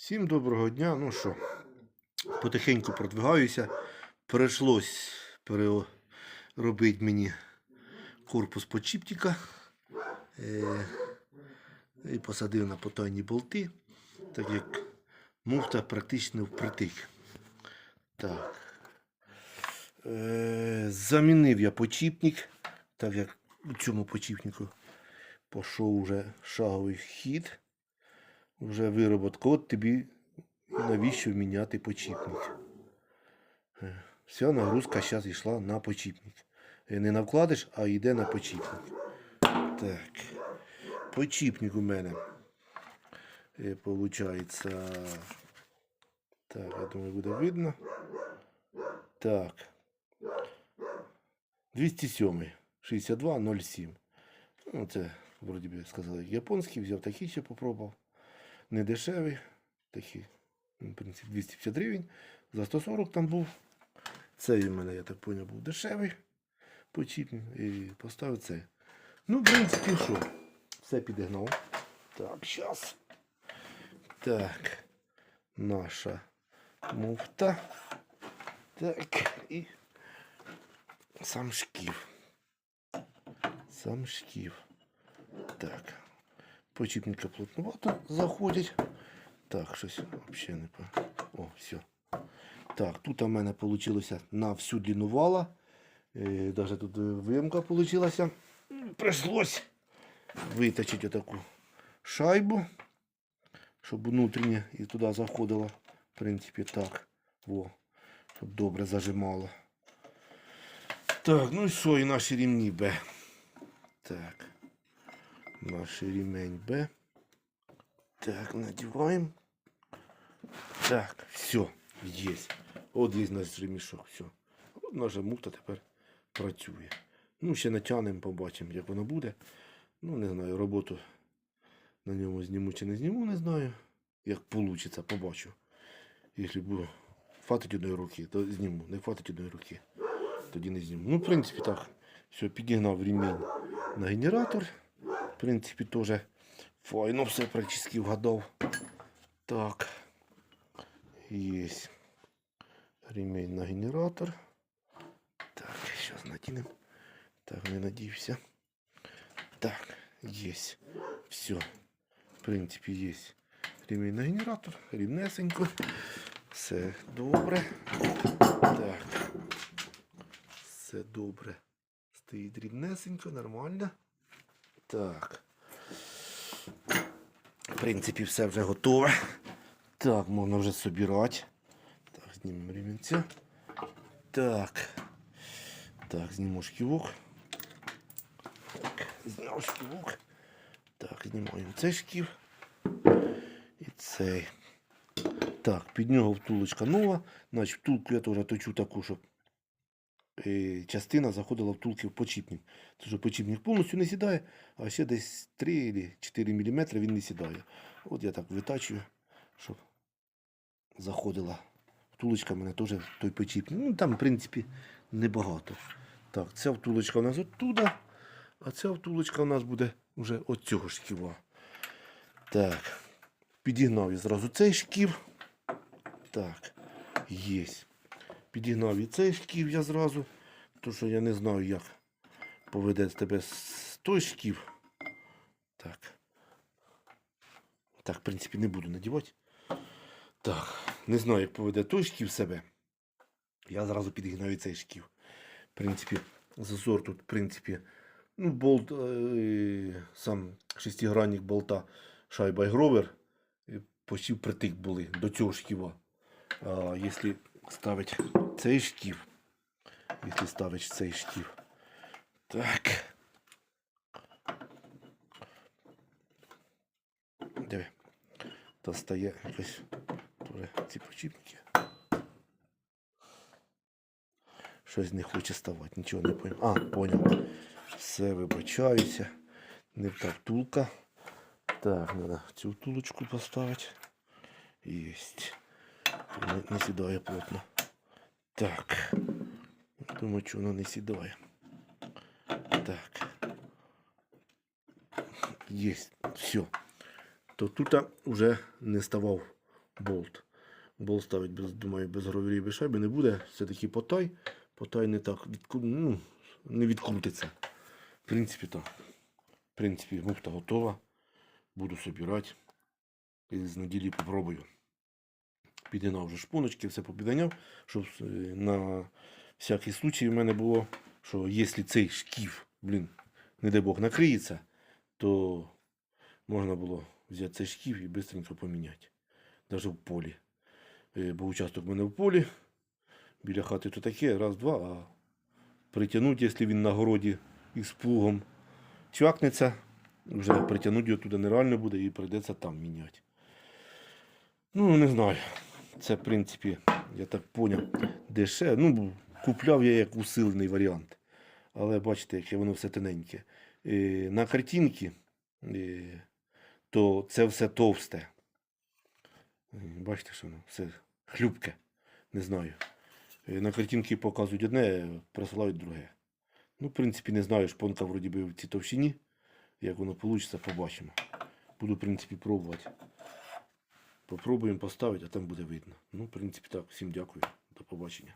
Всім доброго дня. Ну що, потихеньку продвигаюся. Прийшлось переробити мені корпус подшипника. Е, і посадив на потайні болти, так як муфта практично впритик. Так. Е, замінив я почіпник, так як у цьому почіпнику пішов уже шаговий хід. Вже вироботка. От тобі навіщо міняти почіпник. Е, Вся нагрузка зараз йшла на почіпник. Е, Не на вкладиш, а йде на почіпник. Так. Почіпник у мене. е, Получається. Так, я думаю, буде видно. Так. 207. 6207. Ну, це, вроді би, сказали, японський, взяв такий ще попробував. Не дешевий. Такий, ну, в принципі, 250 гривень. За 140 там був. Цей у мене, я так зрозумів, був дешевий. Почіпний. І поставив цей. Ну, в принципі, що? Все підігнав. Так, зараз. Так. Наша муфта. Так. І сам шкіф. Сам шкіф. Так. Почіпника плотнувато заходять. Так, щось взагалі не по. О, все. Так, тут у мене вийшло на всю длину вала. Е, Даже тут е, вийшла. Прийшлось виточити таку шайбу, щоб внутрішнє і туди заходило. В принципі, так. Во, щоб добре зажимало. Так, ну і що, і наші рівні Б. Так. Наш ремень Б. Так, надеваем. Так, все, есть. От є наш ремішок, все. От наша муфта тепер працює. Ну, ще натягнемо, побачимо, як воно буде. Ну, не знаю, роботу на ньому зніму чи не зніму, не знаю. Як вийде, побачу. Якщо буду хватить одної руки, то зніму. Не хватить одної руки. Тоді не зніму. Ну, в принципі, так. Все, підігнав ремінь на генератор. В принципі, теж файно все практично вгадав. Так. Есть. Ремень на генератор. Так, сейчас наденем. Так, не надівся. Так, есть. Все. В принципі, есть. Ремень на генератор. Рівнесенько. Все добре. Так. Все добре. Стоїть рівнесенько, нормально. Так. В принципі, все вже готове. Так, можна вже собирати. Так, знімемо ремінця. Так. Так, зніму шківок. Так, зняв шківок. Так, знімаємо цей шків. І цей. Так, під нього втулочка нова. Значить, втулку я теж точу таку, щоб частина заходила втулки в почіпник. Що почіпник повністю не сідає, а ще десь 3 або 4 мм він не сідає. От я так витачую, щоб заходила. Втулочка в мене теж в той почіпник. Ну там, в принципі, небагато. Так, ця втулочка у нас оттуда, а ця втулочка у нас буде вже от цього шківа. Так. Підігнав я зразу цей шків. Так, є. Підігнав і цей шків я зразу. Тому що я не знаю, як поведе тебе з той шків. Так. Так, в принципі, не буду надівати. Так, не знаю, як поведе той шків себе. Я зразу підігнав і цей шків. В принципі, зазор тут, в принципі, ну, болт, е, сам шестигранник болта шайба і гровер е, почти притик були до цього шківа. А якщо ставить цей шків, якщо ставить цей шків, так. Диви. Та стає якось ці почіпники. Щось не хоче ставати, нічого не поняв. А, поняв. Все, вибачаюся. Не та втулка. Так, треба цю втулочку поставити. Єсть. Не, не сідає плотно. Так. Думаю, що воно не сідає. Так. Єсть. Все. То тут вже не ставав болт. Болт ставить, без, думаю, без гравірі, без шайби не буде. Це такий потай. Потай не так ну, не відкрутиться. В принципі, так. В принципі, муфта готова. Буду собирати. І з неділі попробую. Підігнав вже шпуночки, все попідганяв, щоб е, на всякий случай в мене було, що якщо цей шкіф, блін, не дай Бог, накриється, то можна було взяти цей шкіф і швидко поміняти. Навіть в полі. Е, Бо участок в мене в полі. Біля хати то таке, раз-два, а притягнути, якщо він на городі із плугом чвакнеться, вже притягнути його туди нереально буде і прийдеться там міняти. Ну, не знаю. Це, в принципі, я так поняв, дешеве. Ну, купляв я як усилений варіант. Але бачите, яке воно все тоненьке. Е, на картинці, е, то це все товсте. Е, Бачите, що воно все хлюбке. Не знаю. На картинці показують одне, присилають друге. Ну, в принципі, не знаю, шпонка вроді би в цій товщині. Як воно вийде, побачимо. Буду, в принципі, пробувати. Попробуємо поставити, а там буде видно. Ну, в принципі, так. Всім дякую. До побачення.